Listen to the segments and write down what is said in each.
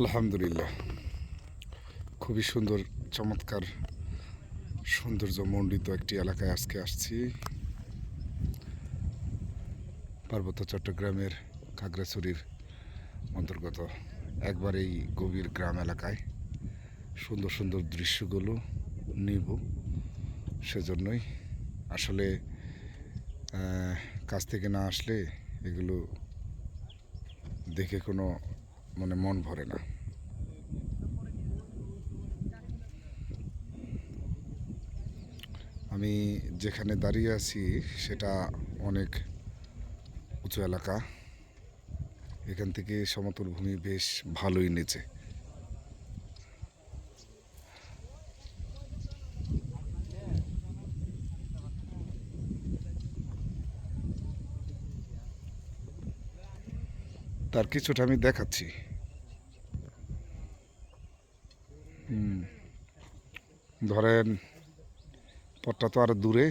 আলহামদুলিল্লাহ। খুবই সুন্দর, চমৎকার সৌন্দর্য মণ্ডিত একটি এলাকায় আজকে আসছি। পার্বত্য চট্টগ্রামের খাগড়াছড়ির অন্তর্গত একবার এই গভীর গ্রাম এলাকায় সুন্দর সুন্দর দৃশ্যগুলো নিব। সেজন্যই আসলে কাছ থেকে না আসলে এগুলো দেখে কোনো মানে মন ভরে না। আমি যেখানে দাঁড়িয়ে আছি, সেটা অনেক উঁচু এলাকা। এখান থেকে সমতল ভূমি বেশ ভালোই নেচে। তার কিছুটা আমি দেখাচ্ছি। ধরেন, পথটা তো আরও দূরে,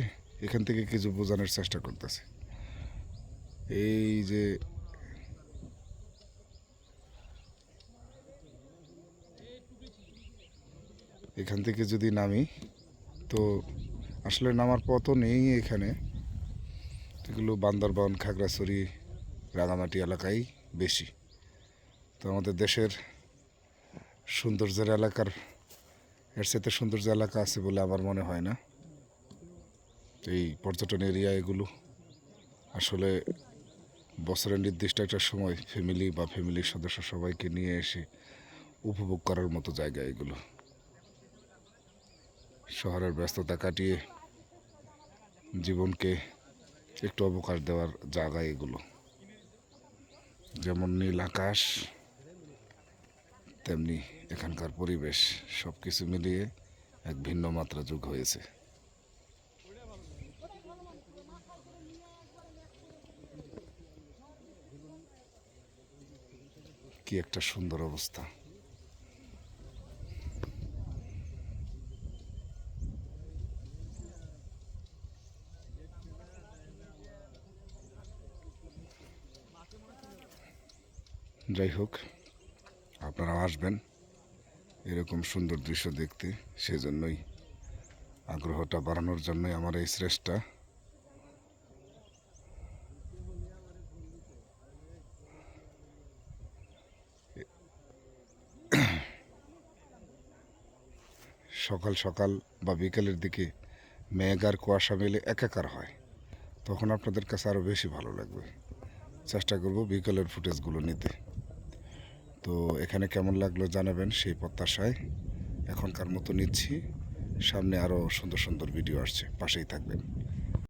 এখান থেকে কিছু বোঝানোর চেষ্টা করতেছে। এই যে এখান থেকে যদি নামি, তো আসলে নামার পথও নেই এখানে। এগুলো বান্দরবান, খাগড়াছড়ি, রাঙামাটি এলাকায় বেশি। তো আমাদের দেশের সৌন্দর্যের এলাকার এর সাথে সৌন্দর্য এলাকা আছে বলে আমার মনে হয় না। এই পর্যটন এরিয়া এগুলো আসলে বছরের নির্দিষ্ট একটা সময় ফ্যামিলি বা ফ্যামিলির সদস্য সবাইকে নিয়ে এসে উপভোগ করার মতো জায়গা এগুলো। শহরের ব্যস্ততা কাটিয়ে জীবনকে একটু অবকাশ দেওয়ার জায়গা এগুলো। যেমন নীল আকাশ তেমনি এখানকার পরিবেশ সব কিছু মিলিয়ে এক ভিন্ন মাত্রা যোগ হয়েছে। কি একটা সুন্দর অবস্থা। যাই হোক আপনারাও আসবেন। এরকম সুন্দর দৃশ্য দেখতে, সেজন্যই আগ্রহটা বাড়ানোর জন্যই আমার এই শ্রেষ্ঠা সকাল সকাল বা বিকেলের দিকে মেঘ আর কুয়াশা মিলে একাকার হয়। তখন আপনাদের কাছে আরও বেশি ভালো লাগবে। চেষ্টা করব বিকেলের ফুটেজগুলো নিতে। তো এখানে কেমন লাগল জানাবেন সেই প্রত্যাশায়। এখনকার মতো নিচ্ছি। সামনে আরও সুন্দর সুন্দর ভিডিও আসছে। পাশেই থাকবেন।